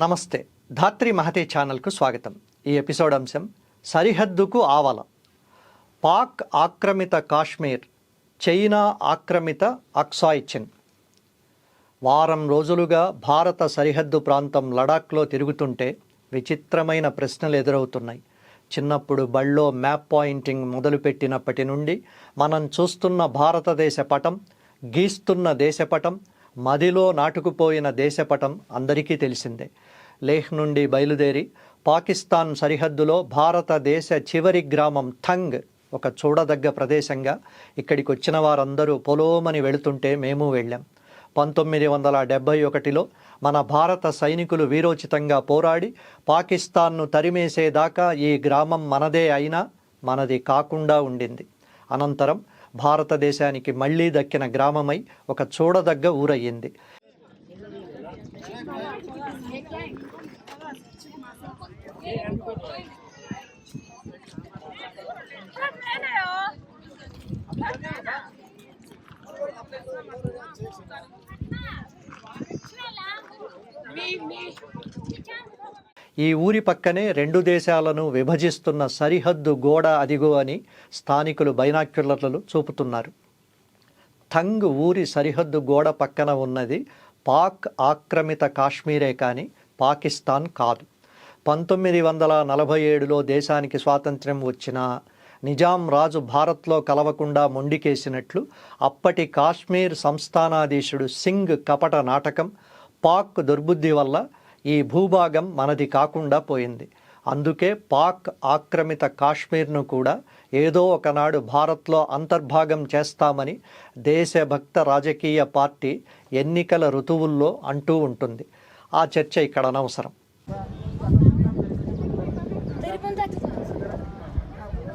నమస్తే. ధాత్రి మహతే ఛానల్కు స్వాగతం. ఈ ఎపిసోడ్ అంశం సరిహద్దుకు ఆవల. పాక్ ఆక్రమిత కాశ్మీర్ చైనా ఆక్రమిత అక్సాయ్ చిన్. వారం రోజులుగా భారత సరిహద్దు ప్రాంతం లడాక్లో తిరుగుతుంటే విచిత్రమైన ప్రశ్నలు ఎదురవుతున్నాయి. చిన్నప్పుడు బళ్ళో మ్యాప్ పాయింటింగ్ మొదలుపెట్టినప్పటి నుండి మనం చూస్తున్న భారతదేశ పటం గీస్తున్న దేశపటం మదిలో నాటుకుపోయిన దేశపటం అందరికీ తెలిసిందే. లేహ్ నుండి బయలుదేరి పాకిస్తాన్ సరిహద్దులో భారతదేశ చివరి గ్రామం థంగ్ ఒక చూడదగ్గ ప్రదేశంగా ఇక్కడికి వచ్చిన వారందరూ పొలోమని వెళుతుంటే మేము వెళ్ళాం. పంతొమ్మిది వందల డెబ్భై ఒకటిలో మన భారత సైనికులు వీరోచితంగా పోరాడి పాకిస్తాన్ను తరిమేసేదాకా ఈ గ్రామం మనదే అయినా మనది కాకుండా ఉండింది. అనంతరం భారతదేశానికి మళ్ళీ దక్కిన గ్రామమై ఒక చూడదగ్గ ఊరయ్యింది. ఈ ఊరి పక్కనే రెండు దేశాలను విభజిస్తున్న సరిహద్దు గోడ అదిగో అని స్థానికులు బైనాక్యులర్లు చూపుతున్నారు. థంగ్ ఊరి సరిహద్దు గోడ పక్కన ఉన్నది పాక్ ఆక్రమిత కాశ్మీరే కానీ పాకిస్తాన్ కాదు. పంతొమ్మిది వందల నలభై ఏడులో దేశానికి స్వాతంత్ర్యం వచ్చిన నిజాం రాజు భారత్లో కలవకుండా మొండికేసినట్లు అప్పటి కాశ్మీర్ సంస్థానాధీశుడు సింగ్ కపట నాటకం పాక్ దుర్బుద్ధి వల్ల ఈ భూభాగం మనది కాకుండా పోయింది. అందుకే పాక్ ఆక్రమిత కాశ్మీర్ను కూడా ఏదో ఒకనాడు భారత్లో అంతర్భాగం చేస్తామని దేశభక్త రాజకీయ పార్టీ ఎన్నికల ఋతువుల్లో అంటూ ఉంటుంది. ఆ చర్చ ఇక్కడ అనవసరం.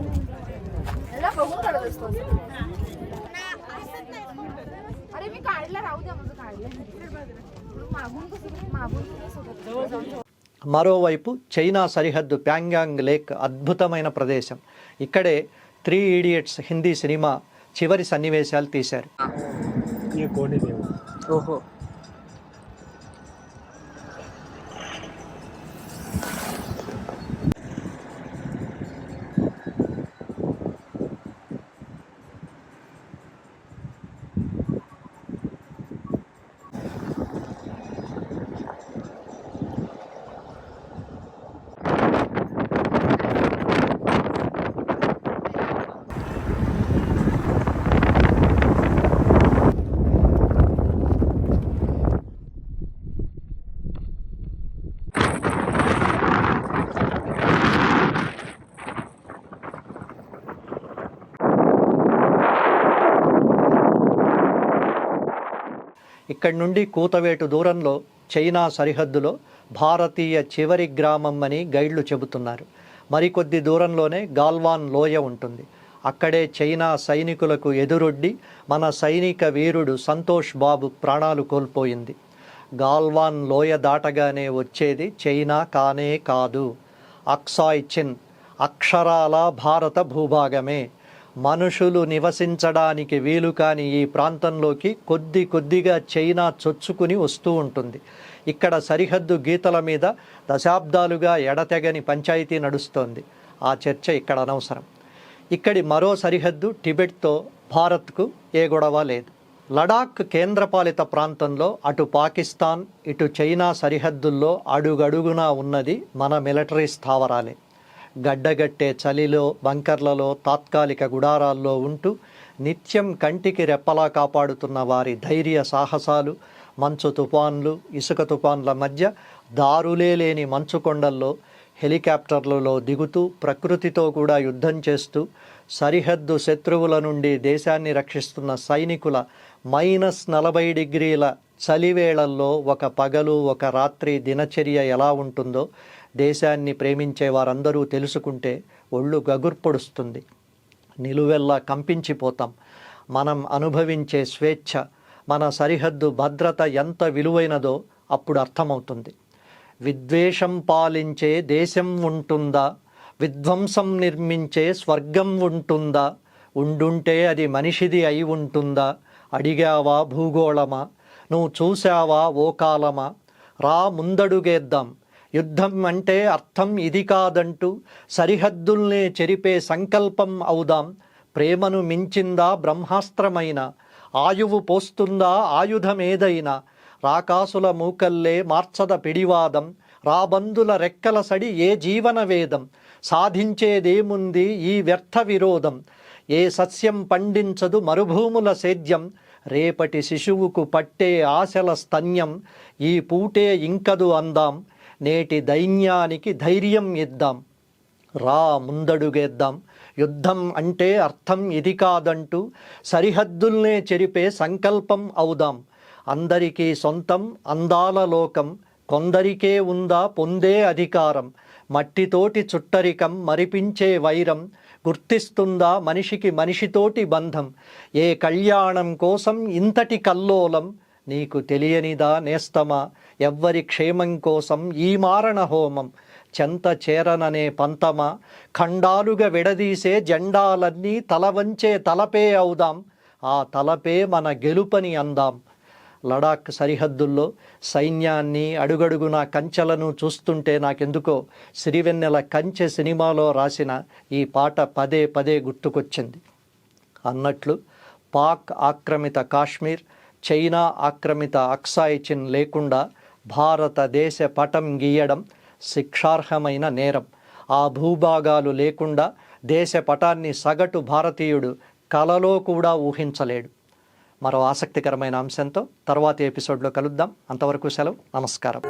याला बघून काढत असतो अरे मी काढला राहू द्या माझं काढलं. मागून कसं मागून कसं మరోవైపు చైనా సరిహద్దు ప్యాంగాంగ్ లేక్ అద్భుతమైన ప్రదేశం. ఇక్కడే త్రీ ఈడియట్స్ హిందీ సినిమా చివరి సన్నివేశాలు తీశారు. ఓహో. ఇక్కడి నుండి కూతవేటు దూరంలో చైనా సరిహద్దులో భారతీయ చివరి గ్రామం అని గైడ్లు చెబుతున్నారు. మరికొద్ది దూరంలోనే గాల్వాన్ లోయ ఉంటుంది. అక్కడే చైనా సైనికులకు ఎదురొడ్డి మన సైనిక వీరుడు సంతోష్ బాబు ప్రాణాలు కోల్పోయింది. గాల్వాన్ లోయ దాటగానే వచ్చేది చైనా కానే కాదు. అక్సాయ్ చిన్ అక్షరాల భారత భూభాగమే. మనుషులు నివసించడానికి వీలు కాని ఈ ప్రాంతంలోకి కొద్ది కొద్దిగా చైనా చొచ్చుకుని వస్తూ ఉంటుంది. ఇక్కడ సరిహద్దు గీతల మీద దశాబ్దాలుగా ఎడతెగని పంచాయతీ నడుస్తోంది. ఆ చర్చ ఇక్కడ అనవసరం. ఇక్కడి మరో సరిహద్దు టిబెట్తో భారత్కు ఏ గొడవ లేదు. లడాక్ కేంద్రపాలిత ప్రాంతంలో అటు పాకిస్తాన్ ఇటు చైనా సరిహద్దుల్లో అడుగడుగునా ఉన్నది మన మిలిటరీ స్థావరాలే. గడ్డగట్టే చలిలో బంకర్లలో తాత్కాలిక గుడారాల్లో ఉంటూ నిత్యం కంటికి రెప్పలా కాపాడుతున్న వారి ధైర్య సాహసాలు మంచు తుఫాన్లు ఇసుక తుఫాన్ల మధ్య దారులే లేని మంచు కొండల్లో హెలికాప్టర్లలో దిగుతూ ప్రకృతితో కూడా యుద్ధం చేస్తూ సరిహద్దు శత్రువుల నుండి దేశాన్ని రక్షిస్తున్న సైనికుల మైనస్ నలభై డిగ్రీల చలివేళల్లో ఒక పగలు ఒక రాత్రి దినచర్య ఎలా ఉంటుందో దేశాన్ని ప్రేమించే వారందరూ తెలుసుకుంటే ఒళ్ళు గగుర్పొడుస్తుంది నిలువెల్లా కంపించిపోతాం. మనం అనుభవించే స్వేచ్ఛ మన సరిహద్దు భద్రత ఎంత విలువైనదో అప్పుడు అర్థమవుతుంది. విద్వేషం పాలించే దేశం ఉంటుందా? విధ్వంసం నిర్మించే స్వర్గం ఉంటుందా? ఉండుంటే అది మనిషిది అయి ఉంటుందా? అడిగావా భూగోళమా? నువ్వు చూశావా ఓ కాలమా? రా ముందడుగేద్దాం. యుద్ధం అంటే అర్థం ఇది కాదంటూ సరిహద్దుల్నే చెరిపే సంకల్పం అవుదాం. ప్రేమను మించిందా బ్రహ్మాస్త్రమైన? ఆయువు పోస్తుందా ఆయుధమేదైనా? రాకాసుల మూకల్లే మార్చద పిడివాదం. రాబందుల రెక్కల సడి ఏ జీవన వేదం సాధించేదేముంది ఈ వ్యర్థ విరోధం ఏ సస్యం పండించదు మరుభూముల సేద్యం? రేపటి శిశువుకు పట్టే ఆశల స్తన్యం ఈ పూటే ఇంకదు అందాం. నేటి దైన్యానికి ధైర్యం ఇద్దాం రా ముందడుగేద్దాం. యుద్ధం అంటే అర్థం ఇది కాదంటూ సరిహద్దుల్నే చెరిపే సంకల్పం అవుదాం. అందరికీ సొంతం అందాల లోకం. కొందరికే ఉందా పొందే అధికారం. మట్టితోటి చుట్టరికం మరిపించే వైరం. గుర్తిస్తుందా మనిషికి మనిషితోటి బంధం. ఏ కళ్యాణం కోసం ఇంతటి కల్లోలం. నీకు తెలియనిదా నేస్తమా? ఎవ్వరి క్షేమం కోసం ఈ మారణ హోమం? చెంత చేరననే పంతమా? ఖండాలుగా విడదీసే జెండాలన్నీ తలవంచే తలపే అవుదాం ఆ తలపే మన గెలుపని అందాం. లడాక్ సరిహద్దుల్లో సైన్యాన్ని అడుగడుగున కంచెలను చూస్తుంటే నాకెందుకో సిరివెన్నెల కంచె సినిమాలో రాసిన ఈ పాట పదే పదే గుర్తుకొచ్చింది. అన్నట్లు పాక్ ఆక్రమిత కాశ్మీర్ చైనా ఆక్రమిత అక్సాయిచిన్ లేకుండా భారతదేశ పటం గీయడం శిక్షార్హమైన నేరం. ఆ భూభాగాలు లేకుండా దేశ పటాన్ని సగటు భారతీయుడు కలలో కూడా ఊహించలేడు. మరో ఆసక్తికరమైన అంశంతో తర్వాతి ఎపిసోడ్లో కలుద్దాం. అంతవరకు సెలవు. నమస్కారం.